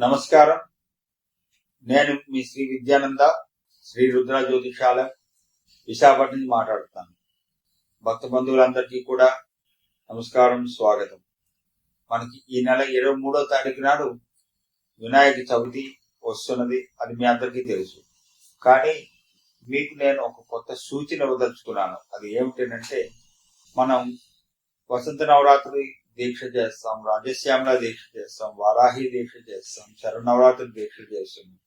నమస్కారం. నేను మీ శ్రీ విద్యానంద శ్రీ రుద్ర జ్యోతిషాల విశాఖపట్నం నుంచి మాట్లాడుతాను భక్త బంధువులందరికీ కూడా నమస్కారం స్వాగతం. మనకి ఈ నెల ఇరవై మూడో తారీఖు నాడు వినాయక చవితి వస్తున్నది అది మీ అందరికీ తెలుసు. కానీ మీకు నేను ఒక కొత్త సూచన ఇవ్వదలుచుకున్నాను. అది ఏమిటంటే మనం వసంత నవరాత్రి దీక్ష చేస్తాం రాజశ్యామల దీక్ష చేస్తాం వారాహి దీక్ష చేస్తాం శరణవరాత్రి దీక్ష చేస్తున్నాం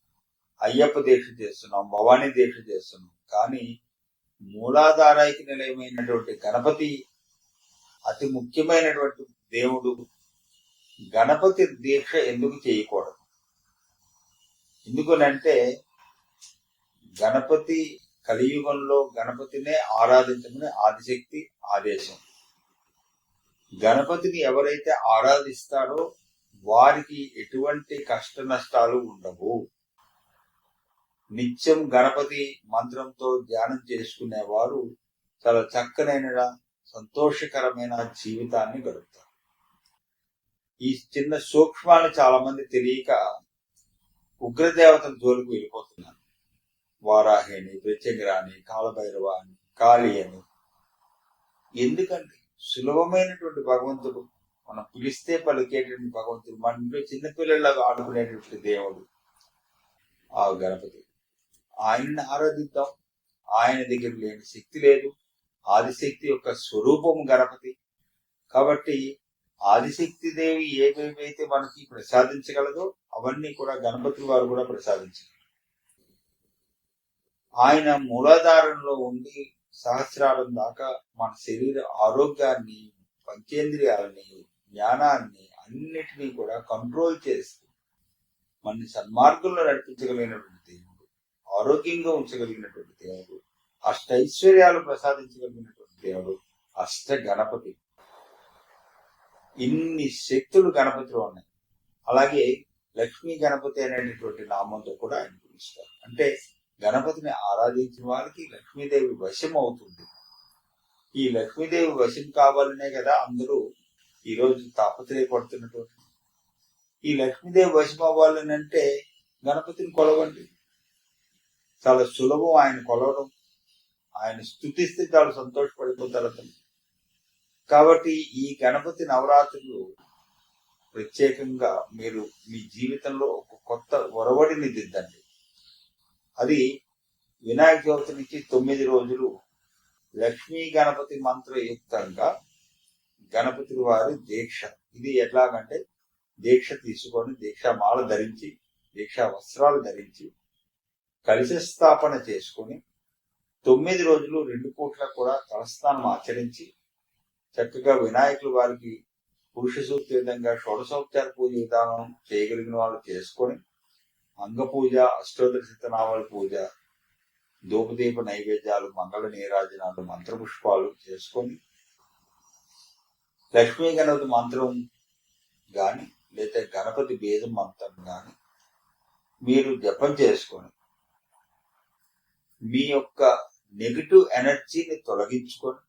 అయ్యప్ప దీక్ష చేస్తున్నాం భవానీ దీక్ష చేస్తున్నాం. కానీ మూలాధారాయికి నిలయమైనటువంటి గణపతి అతి ముఖ్యమైనటువంటి దేవుడు గణపతి దీక్ష ఎందుకు చేయకూడదు? ఎందుకనంటే గణపతి కలియుగంలో గణపతినే ఆరాధించమని ఆదిశక్తి ఆదేశం. గణపతిని ఎవరైతే ఆరాధిస్తారో వారికి ఎటువంటి కష్ట నష్టాలు ఉండవు. నిత్యం గణపతి మంత్రంతో ధ్యానం చేసుకునేవారు చాలా చక్కనైన సంతోషకరమైన జీవితాన్ని గడుపుతారు. ఈ చిన్న సూక్ష్మాలు చాలా మంది తెలియక ఉగ్రదేవతల జోలికి వెళ్ళిపోతున్నారు. వారాహిని ప్రత్యంగరాని కాలభైరవ అని కాళి అని ఎందుకంటే సులభమైనటువంటి భగవంతుడు మనం పిలిస్తే పలికేటువంటి భగవంతుడు మన ఇంట్లో చిన్నపిల్లలాగా ఆడుకునేటువంటి దేవుడు ఆ గణపతి. ఆయన్ని ఆరాధిద్దాం. ఆయన దగ్గర లేని శక్తి లేదు. ఆదిశక్తి యొక్క స్వరూపం గణపతి. కాబట్టి ఆదిశక్తి దేవి ఏవేవైతే మనకి ప్రసాదించగలదో అవన్నీ కూడా గణపతి వారు కూడా ప్రసాదించగలరు. ఆయన మూలాధారంలో ఉండి సహస్రాల దాకా మన శరీర ఆరోగ్యాన్ని పంచేంద్రియాలని జ్ఞానాన్ని అన్నిటినీ కూడా కంట్రోల్ చేస్తూ మన సన్మార్గంలో నడిపించగలిగినటువంటి దేవుడు ఆరోగ్యంగా ఉంచగలిగినటువంటి దేవుడు అష్టైశ్వర్యాలు ప్రసాదించగలిగినటువంటి దేవుడు అష్ట గణపతి. ఇన్ని శక్తులు గణపతిలో ఉన్నాయి. అలాగే లక్ష్మీ గణపతి అనేటటువంటి నామంతో కూడా ఆయన పిలుస్తారు. అంటే గణపతిని ఆరాధించిన వారికి లక్ష్మీదేవి వశం అవుతుంది. ఈ లక్ష్మీదేవి వశం కావాలనే కదా అందరూ ఈరోజు తాపత్రయపడుతున్నటువంటి. ఈ లక్ష్మీదేవి వశం అవ్వాలని అంటే గణపతిని కొలవండి. చాలా సులభం ఆయన కొలవడం. ఆయన స్థుతిస్తే చాలా సంతోషపడిపోతారు అతను. కాబట్టి ఈ గణపతి నవరాత్రులు ప్రత్యేకంగా మీరు మీ జీవితంలో ఒక కొత్త ఒరవడిని దిద్దండి. అది వినాయక చవితి నుంచి తొమ్మిది రోజులు లక్ష్మీ గణపతి మంత్రయుక్తంగా గణపతి వారి దీక్ష. ఇది ఎట్లాగంటే దీక్ష తీసుకొని దీక్షామాల ధరించి దీక్షా వస్త్రాలు ధరించి కలిసి స్థాపన చేసుకుని తొమ్మిది రోజులు రెండు పూట్ల కూడా తలస్థానం ఆచరించి చక్కగా వినాయకులు వారికి పురుష సూక్తి విధంగా షోడశోపచార పూజ విధానం చేయగలిగిన వాళ్ళు చేసుకొని అంగపూజ అష్టోత్తర శతనామాల పూజ ధూపదీప నైవేద్యాలు మంగళ నీరాజనాలు మంత్రపుష్పాలు చేసుకొని లక్ష్మీ గణపతి మంత్రం కానీ లేదా గణపతి భేదం మంత్రం కానీ మీరు జపం చేసుకొని మీ యొక్క నెగిటివ్ ఎనర్జీని తొలగించుకొని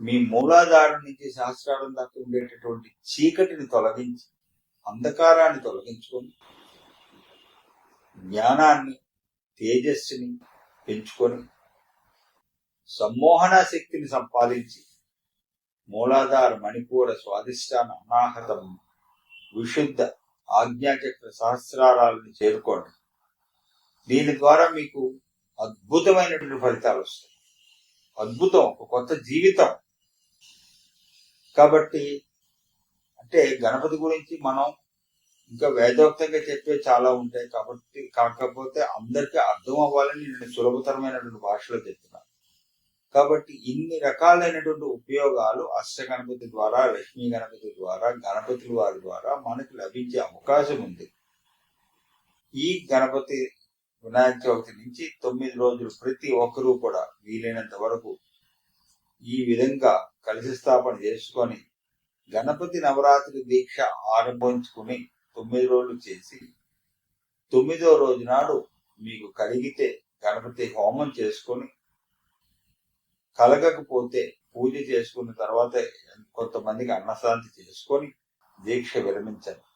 మీ మూలాధారం నుంచి శాస్త్రాలను దాకా ఉండేటటువంటి చీకటిని తొలగించి అంధకారాన్ని తొలగించుకొని జ్ఞానాన్ని తేజస్సుని పెంచుకొని సమ్మోహన శక్తిని సంపాదించి మూలాధార మణిపూర స్వాదిష్టాన అనాహతం విశుద్ధ ఆజ్ఞాచక్ర సహస్రాలను చేరుకోండి. దీని ద్వారా మీకు అద్భుతమైనటువంటి ఫలితాలు వస్తాయి. అద్భుతం ఒక కొత్త జీవితం. కాబట్టి అంటే గణపతి గురించి మనం ఇంకా వేదోక్తంగా చెప్పే చాలా ఉంటాయి కాబట్టి కాకపోతే అందరికీ అర్థం అవ్వాలని నేను సులభతరమైనటువంటి భాషలో చెప్తున్నాను కాబట్టి ఇన్ని రకాలైనటువంటి ఉపయోగాలు అష్ట గణపతి ద్వారా లక్ష్మీ గణపతి ద్వారా గణపతుల వారి ద్వారా మనకు లభించే అవకాశం ఉంది. ఈ గణపతి వినాయక చవితి నుంచి తొమ్మిది రోజులు ప్రతి ఒక్కరూ కూడా వీలైనంత వరకు ఈ విధంగా కలిసి స్థాపన చేసుకొని గణపతి నవరాత్రి దీక్ష ఆరంభించుకుని తొమ్మిది రోజులు చేసి తొమ్మిదో రోజు నాడు మీకు కలిగితే గణపతి హోమం చేసుకొని కలగకపోతే పూజ చేసుకున్న తర్వాత కొంతమందికి అన్నశాంతి చేసుకొని దీక్ష విరమించండి.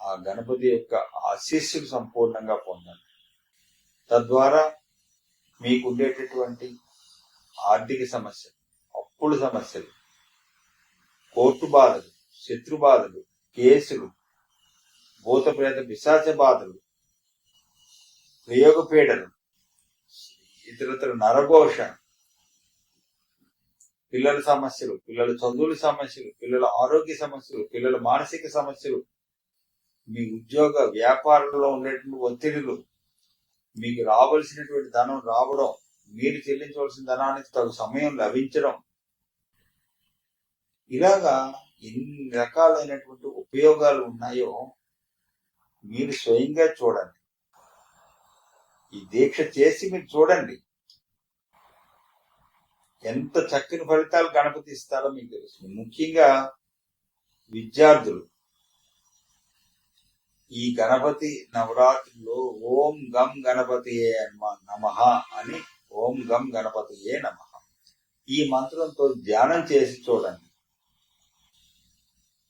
ఆ గణపతి యొక్క ఆశీస్సులు సంపూర్ణంగా పొందండి. తద్వారా మీకు ఉండేటటువంటి ఆర్థిక సమస్యలు అప్పుల సమస్యలు కోర్టు బాధలు శత్రు బాధలు కేసులు భూత ప్రేత పిశాచ బాధలు ప్రయోగ పీడలు ఇతరతర నరఘోష పిల్లల సమస్యలు పిల్లల చదువుల సమస్యలు పిల్లల ఆరోగ్య సమస్యలు పిల్లల మానసిక సమస్యలు మీ ఉద్యోగ వ్యాపారంలో ఉండేటువంటి ఒత్తిడులు మీకు రావలసినటువంటి ధనం రావడం మీరు చెల్లించవలసిన ధనానికి తగు సమయం లభించడం. ఇలాగా ఎన్ని రకాలైనటువంటి ఉపయోగాలు ఉన్నాయో మీరు స్వయంగా చూడండి. ఈ దీక్ష చేసి మీరు చూడండి. ఎంత చక్కని ఫలితాలు గణపతి ఇస్తారో మీకు తెలుస్తుంది ముఖ్యంగా విద్యార్థులు. ఈ గణపతి నవరాత్రిలో ఓం గం గణపతియే నమ అని ఓం గం గణపతియే నమ. ఈ మంత్రంతో ధ్యానం చేసి చూడండి.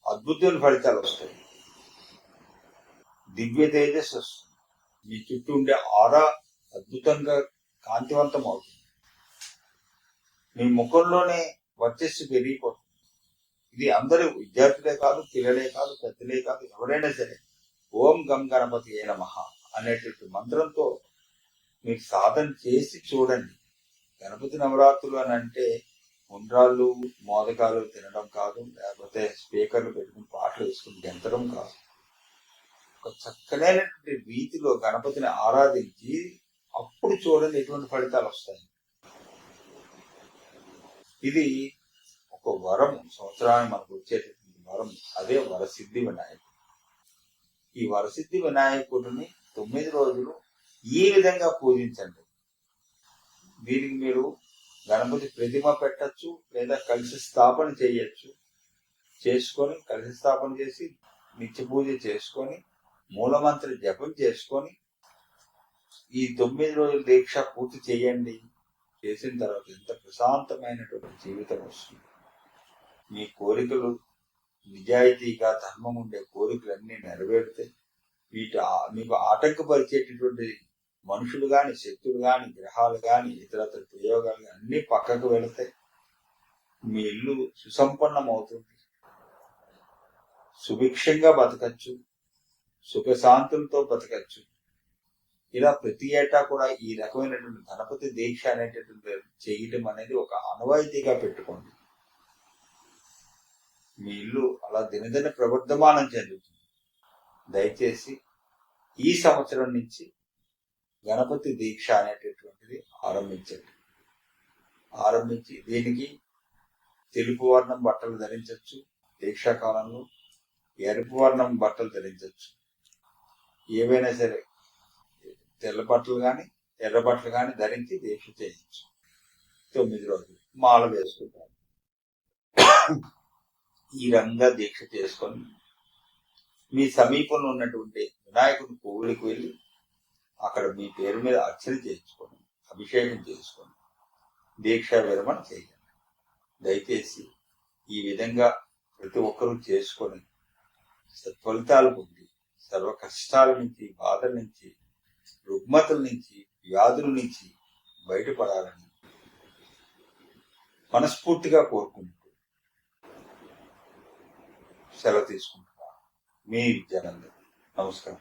అద్భుతమైన ఫలితాలు వస్తాయి. దివ్య తేజస్సు. వస్తుంది మీ చుట్టూ ఉండే ఆరా అద్భుతంగా కాంతివంతం అవుతుంది మీ ముఖంలోనే వర్చస్సు పెరిగిపోతుంది. ఇది అందరూ విద్యార్థులే కాదు పిల్లలే కాదు పెద్దలే కాదు ఎవరైనా సరే ఓం గం గణపతి ఏ నమ అనేటువంటి మంత్రంతో మీరు సాధన చేసి చూడండి. గణపతి నవరాత్రులు అని అంటే ఉండ్రాళ్ళు మోదకాలు తినడం కాదు లేకపోతే స్పీకర్లు పెట్టుకుని పాటలు వేసుకుని గెంతడం కాదు. ఒక చక్కనైనటువంటి వీధిలో గణపతిని ఆరాధించి అప్పుడు చూడండి ఎటువంటి ఫలితాలు వస్తాయి. ఇది ఒక వరం సంవత్సరానికి మనకు వచ్చేటటువంటి వరం. అదే వరసిద్ధి వినాయకుడు. ఈ వరసిద్ధి వినాయకుడిని తొమ్మిది రోజులు ఈ విధంగా పూజించండి? దీనికి మీరు గణపతి ప్రతిమ పెట్టచ్చు లేదా కలిసి స్థాపన చేయొచ్చు. చేసుకొని కలిసి స్థాపన చేసి నిత్య పూజ చేసుకొని మూలమంత్రి జపం చేసుకొని ఈ తొమ్మిది రోజుల దీక్ష పూర్తి చేయండి. చేసిన తర్వాత ఎంత ప్రశాంతమైనటువంటి జీవితం వస్తుంది. మీ కోరికలు నిజాయితీగా ధర్మం ఉండే కోరికలన్నీ నెరవేరితే వీటి మీకు ఆటంకపరిచేటటువంటి మనుషులు కానీ శక్తులు కానీ గ్రహాలు గాని ఇతరతర ప్రయోగాలు కానీ అన్ని పక్కకు వెళతాయి మీ ఇల్లు సుసంపన్నం అవుతుంది సుభిక్షంగా బతకచ్చు. సుఖశాంతులతో బతకచ్చు. ఇలా ప్రతి ఏటా కూడా ఈ రకమైనటువంటి గణపతి దీక్ష అనేటటువంటి చేయటం అనేది ఒక అనువాయితీగా పెట్టుకోండి. మీ ఇల్లు అలా దినదిన ప్రవర్ధమానం చెందుతుంది. దయచేసి ఈ సంవత్సరం నుంచి గణపతి దీక్ష అనేటటువంటిది ఆరంభించండి. ఆరంభించి దీనికి తెలుపు వర్ణం బట్టలు ధరించవచ్చు దీక్షాకాలంలో ఎరుపు వర్ణం బట్టలు ధరించవచ్చు ఏవైనా సరే తెల్ల బట్టలు కానీ ఎర్ర బట్టలు కానీ ధరించి దీక్ష చేయించు. తొమ్మిది రోజులు మాల వేసుకుంటారు. ఈ రంగా దీక్ష చేసుకొని మీ సమీపంలో ఉన్నటువంటి వినాయకుడు పువ్వులకు వెళ్ళి అక్కడ మీ పేరు మీద అర్చన చేయించుకోండి అభిషేకం చేసుకోండి దీక్షా విరమణ చేయండి. దయచేసి ఈ విధంగా ప్రతి ఒక్కరూ చేసుకొని సత్ఫలితాలు పొంది సర్వ కష్టాల నుంచి బాధల నుంచి రుగ్మతల నుంచి వ్యాధుల నుంచి బయటపడాలని మనస్ఫూర్తిగా కోరుకుంటూ సెలవు తీసుకుంటున్నాను. మీ విద్యానందన్ నమస్కారం.